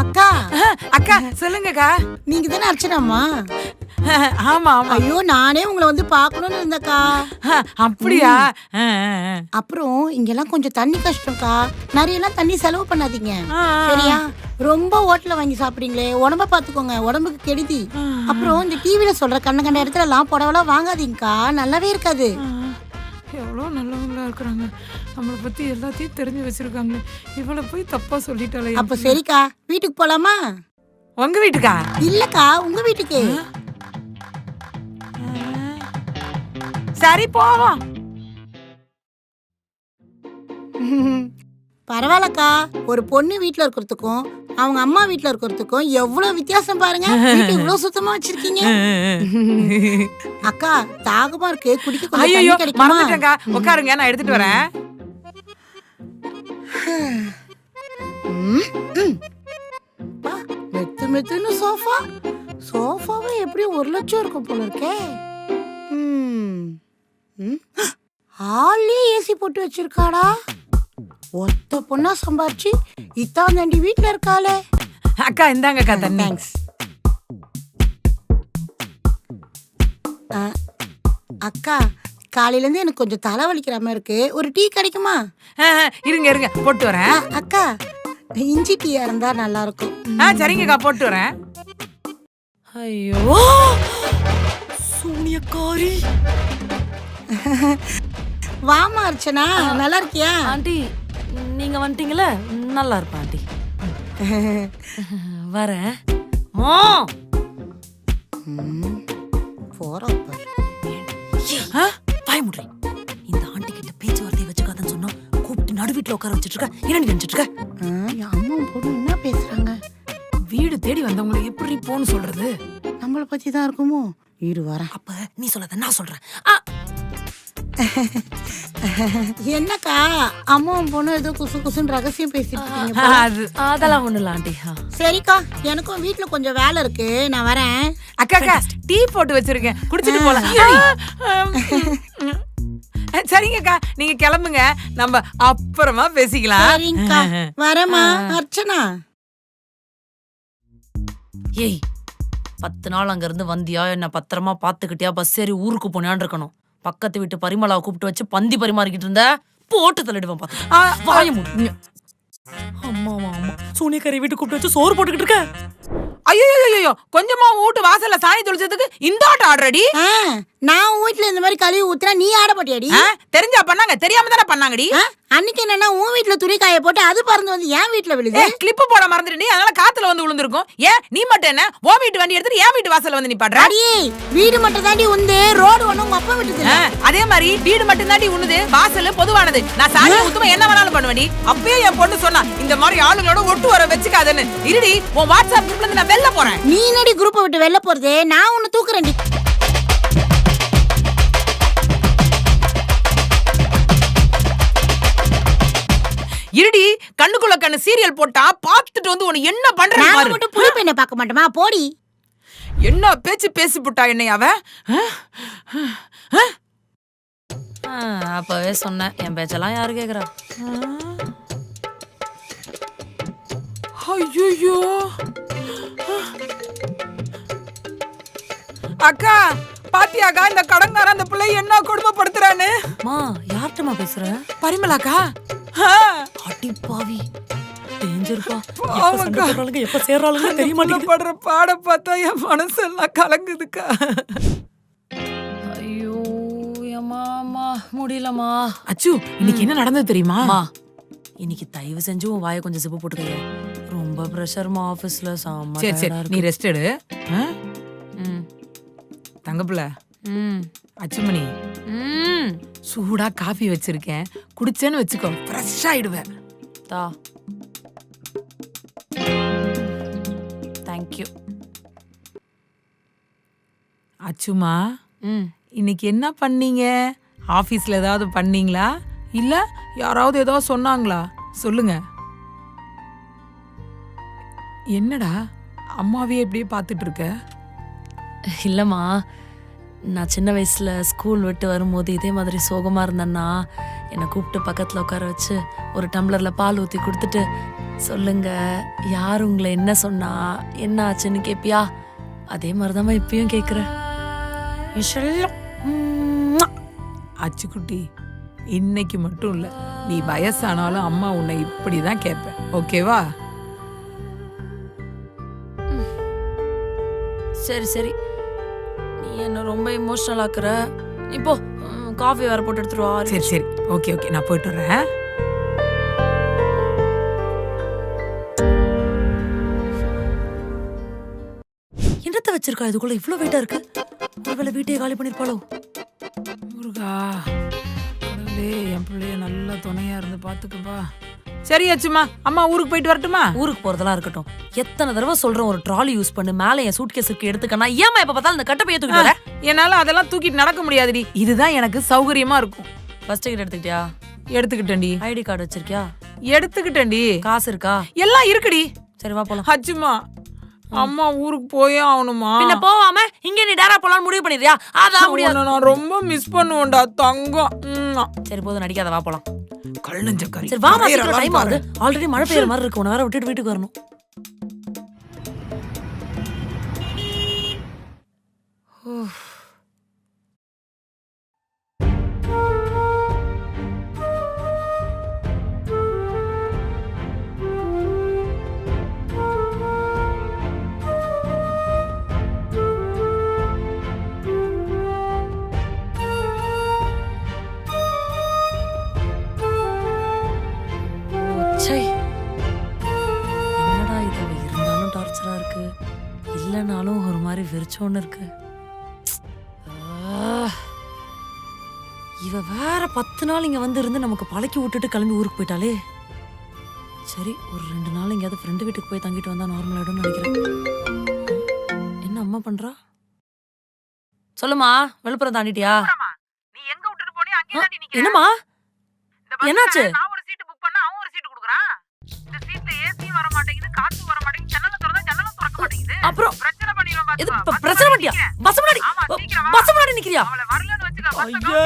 அக்கா அக்கா சொல்லுங்கக்கா. நீங்க தானே அர்ச்சனாம்மா? ஆமா ஆமா. ஐயோ நானே உங்களை வந்து பார்க்கணும்னு இருந்தக்கா அப்படியா. அப்புறம் இங்கெல்லாம் கொஞ்சம் தண்ணி கஷ்டம்க்கா. நிறைய எல்லாம் தண்ணி செலவு பண்ணாதீங்க. சரியா? ரொம்ப ஹோட்டல்ல வாங்கி சாப்பிடுறீங்களே. உடம்ப பாத்துக்கோங்க உடம்புக்கு கெடுதி. அப்புறம் இந்த டிவில சொல்ற கண்ண கண்ட இடத்துல எல்லாம் புடவெல்லாம் வாங்காதீங்கக்கா. நல்லாவே இருக்காது. எவ்வளோ நல்லவங்களா இருக்கிறாங்க. நம்மளை பத்தி எல்லாத்தையும் தெரிஞ்சு வச்சிருக்காங்களே இவளை போய் தப்பா சொல்லிட்டாலே. அப்ப சரிக்கா வீட்டுக்கு போலாமா? உங்க வீட்டுக்கா? இல்லக்கா உங்க வீட்டுக்கு. சரி போவோம். பரவாயில்லக்கா ஒரு பொண்ணு வீட்ல இருக்கிறதுக்கும் அவங்க அம்மா வீட்ல இருக்கிறதுக்கும் எவ்வளவு வித்தியாசம் பாருங்க. இவ்வளவு சுத்தமா வச்சிருக்கீங்க. அக்கா தாகமா இருக்கு. குடிக்க கொஞ்சம் மறந்துட்டேங்க உட்காருங்க நான் எடுத்துட்டு வரேன். மெத்து மெத்துன்னு சோஃபா. சோஃபாவே எப்படியும் ஒரு லட்சம் இருக்கும் போல இருக்கே. ஹால்லயே ஏசி போட்டு வச்சிருக்காடா. ஒத்த பொண்ணா சம்பாரிச்சு இத்தான் தாண்டி வீட்ல இருக்காளே. அக்கா இந்தாங்கக்கா தண்ணி. தேங்க்ஸ் அக்கா காலையில இருந்து எனக்கு கொஞ்சம் தலைவலிக்கிற மாதிரி இருக்கு. ஒரு டீ கிடைக்குமா? இருங்க இருங்க போட்டு வரேன். அக்கா இஞ்சி டீயா இருந்தா நல்லா இருக்கும் ஆ சரிங்கக்கா போட்டு வரேன். ஐயோ. சூனியக்காரி. வாமா அர்ச்சனா நல்லா இருக்கியா? ஆண்டி நீங்க வந்துட்டீங்களே நல்லா இருப்பேன் ஆண்டி. வரேன். மோ. ஆ? பாய முடி. இந்த ஆண்டி கிட்ட பேச்சுவார்த்தை வச்சுக்காதன்னு சொன்னா கூப்பிட்டு நடு வீட்டுல உட்கார வச்சிட்டு இருக்க. என்ன நினைச்சிட்டு இருக்க? ஆ, என் அம்மா பொண்ணு என்ன பேசுறாங்க? வீடு தேடி வந்தவங்களை எப்படி போன்னு சொல்றது? நம்மள பத்தி தான் இருக்குமோ? இரு வரேன். அப்ப நீ சொல்லாத நான் சொல்றேன். என்னக்கா? அம்மாவும் பொண்ணு ஏதோ குசு குசுன்னு ரகசியம் பேசிட்டு. அது அதெல்லாம் ஒண்ணு ஆண்டி. சரிக்கா எனக்கும் வீட்ல கொஞ்சம் வேலை இருக்கு. நான் வரேன். அக்கா அக்கா டீ போட்டு வச்சிருக்கேன். குடிச்சிட்டு போலாம். சரிங்கக்கா நீங்க கிளம்புங்க. நம்ம அப்புறமா பேசிக்கலாம். வரேம்மா. அர்ச்சனா. ஏய் பத்து நாள் அங்க இருந்து வந்தியா? என்ன பத்திரமா பாத்துக்கிட்டியா பஸ் ஏறி ஊருக்கு போனியான்னு இருக்கணும். பக்கத்து வீட்டு பரிமளாவை கூப்பிட்டு வச்சு பந்தி பரிமாறிக்கிட்டு இருந்த போட்டு தள்ளிடுவேன் பாத்து. ஆ, வாய மூடு. அம்மா அம்மா சூனியக்காரி வீட்டு கூப்பிட்டு வச்சு சோறு போட்டுக்கிட்டு இருக்க. ஐயோ ஐயோ கொஞ்சமா வீட்டு வாசல்ல சாணி தொளிச்சதுக்கு இந்த ஆட்டம் ஆடுறடி. நான் வீட்ல இந்த மாதிரி கழுவி ஊத்துனா நீ ஆட போட்டியாடி? ஆ, தெரிஞ்சா பண்ணாங்க தெரியாம தானே பண்ணாங்கடி. அன்னைக்கு என்னன்னா உன் வீட்ல துணி காய போட்டு அது பறந்து வந்து என் வீட்ல விழுது. கிளிப்பு போட மறந்துட்டு அதனால காத்துல வந்து விழுந்திருக்கும். ஏன் நீ மட்டும் என்ன? ஓ வீட்டு வண்டி எடுத்துட்டு என் வீட்டு வாசல்ல வந்து நீ பாடுற அடியே வீடு மட்டும் தாண்டி உந்து ரோடு ஒண்ணும் உங்க அப்பா அதே மாதிரி வீடு மட்டும் தாண்டி உண்ணுது வாசல் பொதுவானது. நான் சாணி ஊத்துமா என்ன வேணாலும் பண்ணுவேடி அப்பயே என் பொண்ணு சொன்னா இந்த மாதிரி ஆளுங்களோட ஒட்டு வர வச்சுக்காதன்னு. இருடி உன் வாட்ஸ்அப் குரூப்ல நான் வெளில போறேன். நீ என்னடி குரூப்பை விட்டு வெளில போறது? நான் உன்னை தூக்குறேன்டி. இருடி கண்ணுக்குள்ள கண்ணு சீரியல் போட்டா பார்த்துட்டு வந்து உன்னை என்ன பண்றேன்னு நான் பாரு. மட்டும் புளி பெண்ணை பார்க்க மாட்டோமா? போடி. என்ன பேச்சு பேசி புட்டா என்னை அவ? அப்பவே சொன்னேன். என் பேச்செல்லாம் யாரு கேக்குறா? ஐயோ அக்கா பாத்தியாக்கா இந்த கடங்காரன் அந்த பிள்ளை என்ன கொடுமைப்படுத்துறான்னு? மா யார்கிட்டமா பேசுற? பரிமலாக்கா அடி பாவி. டேஞ்சர்ப்பா எப்ப. சண்டை போடுறாளுங்க எப்ப சேர்றாளுங்க தெரிய அந்த மாட்டேங்குது புள்ள படுற பாட பார்த்தா என் மனசெல்லாம் கலங்குதுக்கா. ஐயோ ஏமாமா முடியலமா அச்சு இன்னைக்கு என்ன நடந்தது தெரியுமா? அம்மா இன்னைக்கு தயவு செஞ்சு உன் வாயை கொஞ்சம் சிப்பு போட்டுக்கைய. ரொம்ப ப்ரெஷர்மா ஆபீஸ்ல சாமா சரி சரி. நீ ரெஸ்ட் எடு. தங்கப்புல ம். அச்சுமணி சூடா காஃபி வச்சிருக்கேன். குடிச்சேன்னு வச்சுக்கோ ஃப்ரெஷ் ஆயிடுவேன். தா. தேங்க்யூ அச்சுமா இன்னைக்கு என்ன பண்ணீங்க? ஆபீஸ்ல ஏதாவது பண்ணீங்களா? இல்ல யாராவது ஏதாவது சொன்னாங்களா? சொல்லுங்க. என்னடா அம்மாவையே இப்படியே பார்த்துட்டு இருக்க? இல்லைம்மா நான் சின்ன வயசுல ஸ்கூல் விட்டு வரும்போது இதே மாதிரி சோகமா இருந்தேன்னா என்னை கூப்பிட்டு பக்கத்துல உட்கார வச்சு ஒரு டம்ளர்ல பால் ஊத்தி கொடுத்துட்டு சொல்லுங்க யார் உங்களை என்ன சொன்னா என்ன ஆச்சுன்னு கேப்பியா? அதே மாதிரிதாம்மா இப்பயும். உம்முவா. அச்சுக்குட்டி இன்னைக்கு மட்டும் இல்ல நீ வயசானாலும் அம்மா உன்னை இப்படிதான் கேட்பேன் ஓகேவா? சரி சரி. என்ன ரொம்ப எமோஷனல் ஆக்குற. நீ போ காஃபி வேற போட்டு எடுத்துட்டு வா சரி சரி. ஓகே ஓகே நான் போயிட்டு வரேன். என்னத்த வச்சிருக்கா? இதுக்குள்ள இவ்ளோ வெயிட்டா இருக்கு? ஒருவேளை வீட்டையே காலி பண்ணிருப்பாளோ? முருகா கடவுளே என் பிள்ளைய நல்ல துணையா இருந்து பாத்துக்கப்பா. சரி அச்சுமா. அம்மா ஊருக்கு போயிட்டு வரட்டுமா? ஊருக்கு போறதெல்லாம் இருக்கட்டும். எத்தனை தடவை சொல்றேன் ஒரு ட்ராலி யூஸ் பண்ணு மேல என் சூட்கேஸ் இருக்கு எடுத்துக்கனா ஏமா எப்ப பார்த்தாலும் இந்த கட்டப்பைய தூக்கிட்டு வர? என்னால அதெல்லாம் தூக்கிட்டு நடக்க முடியாதுடி. இதுதான் எனக்கு சௌகரியமா இருக்கும். ஃபர்ஸ்ட் டிக்கெட் எடுத்துக்கிட்டியா? எடுத்துக்கிட்டேன்டி. ஐடி கார்டு வச்சிருக்கியா? எடுத்துக்கிட்டேன்டி. காசு இருக்கா? எல்லாம் இருக்குடி. சரி வா போலாம். அச்சுமா அம்மா ஊருக்கு போயே ஆகணுமா? பின்ன போவாம இங்க நீ டேரா போலாம்னு முடிவு பண்ணிடுறியா? அதான் முடியாது. உன்னை நான் ரொம்ப மிஸ் பண்ணுவேன்டா தங்கம். ம்ம். சரி போதும் நடிக்காத வா போலாம். கல் நெஞ்சக்காரி. சரி சீக்கிரம் டைம். ஆகுது ஆல்ரெடி மழை பெய்யுற மாதிரி இருக்கு உன வேற விட்டுட்டு வீட்டுக்கு வரணும் மாதிரி வெறிச்சோன்னு இருக்கு. இவ வேற பத்து நாள் இங்க வந்து இருந்து நமக்கு பழக்கி விட்டுட்டு கிளம்பி ஊருக்கு போயிட்டாலே சரி ஒரு ரெண்டு நாள் எங்கேயாவது ஃப்ரெண்டு வீட்டுக்கு போய் தங்கிட்டு வந்தா நார்மல் ஆயிடும்னு நினைக்கிறேன். என்ன அம்மா பண்றா? சொல்லுமா விழுப்புரம் தாண்டிட்டியா? நீ எங்க விட்டுட்டு போனியோ அங்கேயே தாண்டி நிக்கிறேன். பஸ்ல என்னாச்சு? நான் ஒரு சீட்டு புக் பண்ணா அவன் ஒரு சீட்டு கொடுக்குறான். இந்த சீட்ல ஏசியும் வர மாட்டேங்குது காத்து வர மாட்டேங்குது ஜன்னல திறந்தா ஜன்னலும் திறக்க மாட்டேங்குது. அப்புறம்? இது பிரச்சனை பண்ணியா பஸ் முன்னாடி பஸ் முன்னாடி நிக்கிறியா? ஐயோ